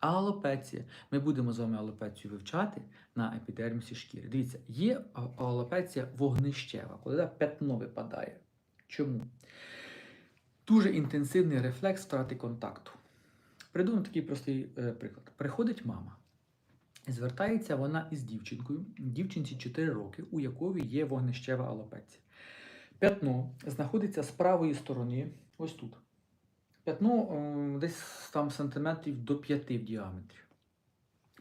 А алопеція, ми будемо з вами алопецію вивчати на епідермісі шкіри. Дивіться, є алопеція вогнищева, коли пятно випадає. Чому? Дуже інтенсивний рефлекс втрати контакту. Придумав такий простий е, приклад. Приходить мама. Звертається вона із дівчинкою, дівчинці 4 роки, у якої є вогнищева алопеція. П'ятно знаходиться з правої сторони, ось тут. П'ятно е, десь там сантиметрів до 5 в діаметрі.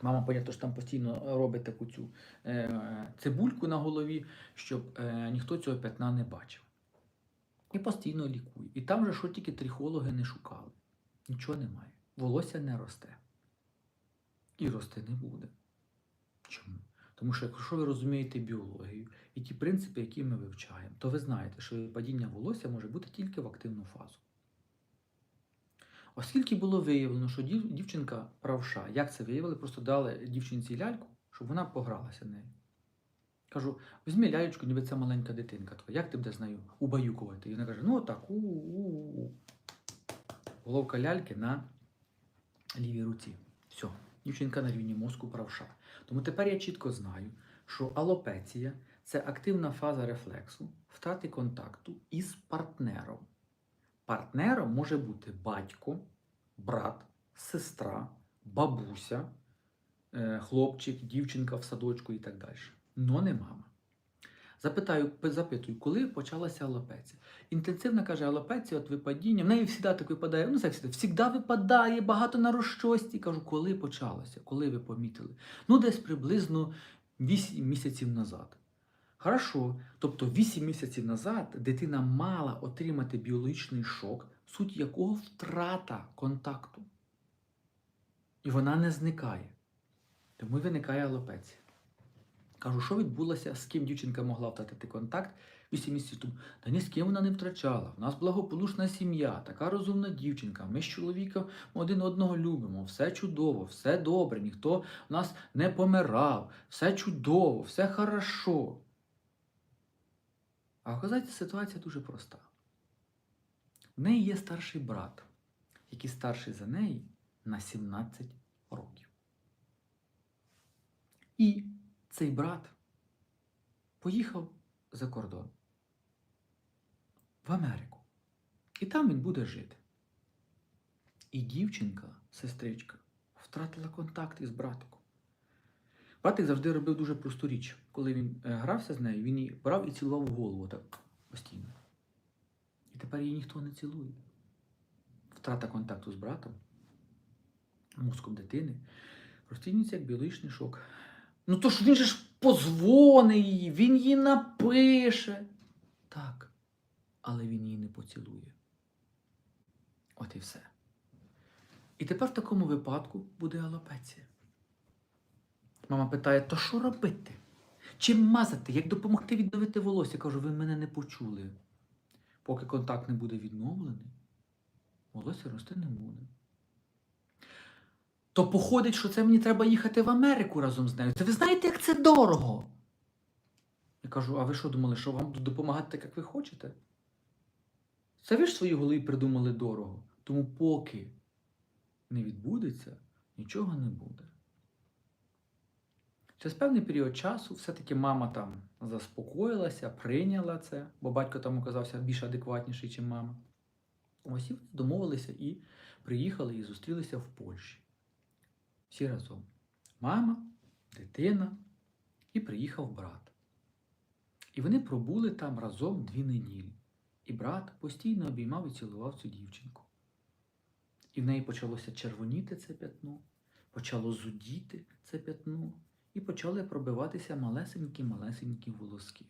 Мама, понятно, що там постійно робить таку цю е, цибульку на голові, щоб е, ніхто цього п'ятна не бачив. І постійно лікує. І там же що тільки трихологи не шукали. Нічого немає. Волосся не росте. І рости не буде. Чому? Тому що якщо ви розумієте біологію і ті принципи, які ми вивчаємо, то ви знаєте, що падіння волосся може бути тільки в активну фазу. Оскільки було виявлено, що дів- дівчинка правша, як це виявили, просто дали дівчинці ляльку, щоб вона погралася нею. Кажу, візьми лялечку, ніби це маленька дитинка твоя, як ти будеш з нею убаюкувати? І вона каже, ну так, у-у-у. Головка ляльки на лівій руці. Все, дівчинка на рівні мозку правша. Тому тепер я чітко знаю, що алопеція це активна фаза рефлексу, втрати контакту із партнером. Партнером може бути батько, брат, сестра, бабуся, е, хлопчик, дівчинка в садочку і так далі. Но не мама. Запитаю, запитую, коли почалася алопеція? Інтенсивна каже, алопеція, от випадіння, в неї завжди так випадає, ну завжди, завжди випадає, багато на розчості. Кажу, коли почалося, коли ви помітили? Ну, десь приблизно 8 місяців назад. Хорошо, тобто 8 місяців назад дитина мала отримати біологічний шок, суть якого втрата контакту. І вона не зникає. Тому й виникає алопеція. Кажу, що відбулося, з ким дівчинка могла втратити контакт 8 місяців тому. Та ні з ким вона не втрачала. У нас благополучна сім'я, така розумна дівчинка. Ми з чоловіком один одного любимо, все чудово, все добре, ніхто в нас не помирав, все чудово, все хорошо. А оказається, ситуація дуже проста. В неї є старший брат, який старший за неї на 17 років. І цей брат поїхав за кордон в Америку. І там він буде жити. І дівчинка, сестричка, втратила контакт із братиком. Братик завжди робив дуже просту річ. Коли він е, грався з нею, він її брав і цілував в голову так постійно. І тепер її ніхто не цілує. Втрата контакту з братом, мозком дитини, розцінюється як біологічний шок. Ну то ж він же ж позвонить їй, він їй напише. Так, але він її не поцілує. От і все. І тепер в такому випадку буде алопеція. Мама питає: то що робити? Чим мазати? Як допомогти відновити волосся? Я кажу, ви мене не почули. Поки контакт не буде відновлений, волосся рости не буде. То походить, що це мені треба їхати в Америку разом з нею. Це ви знаєте, як це дорого? Я кажу, а ви що думали, що вам будуть допомагати так, як ви хочете? Це ви ж в своїй голові придумали дорого. Тому поки не відбудеться, нічого не буде. Через певний період часу все-таки мама там заспокоїлася, прийняла це, бо батько там оказався більш адекватніший, ніж мама. Ось і домовилися і приїхали і зустрілися в Польщі. Всі разом. Мама, дитина і приїхав брат. І вони пробули там разом дві неділі. І брат постійно обіймав і цілував цю дівчинку. І в неї почалося червоніти це п'ятно, почало зудіти це п'ятно, і почали пробиватися малесенькі-малесенькі волоски.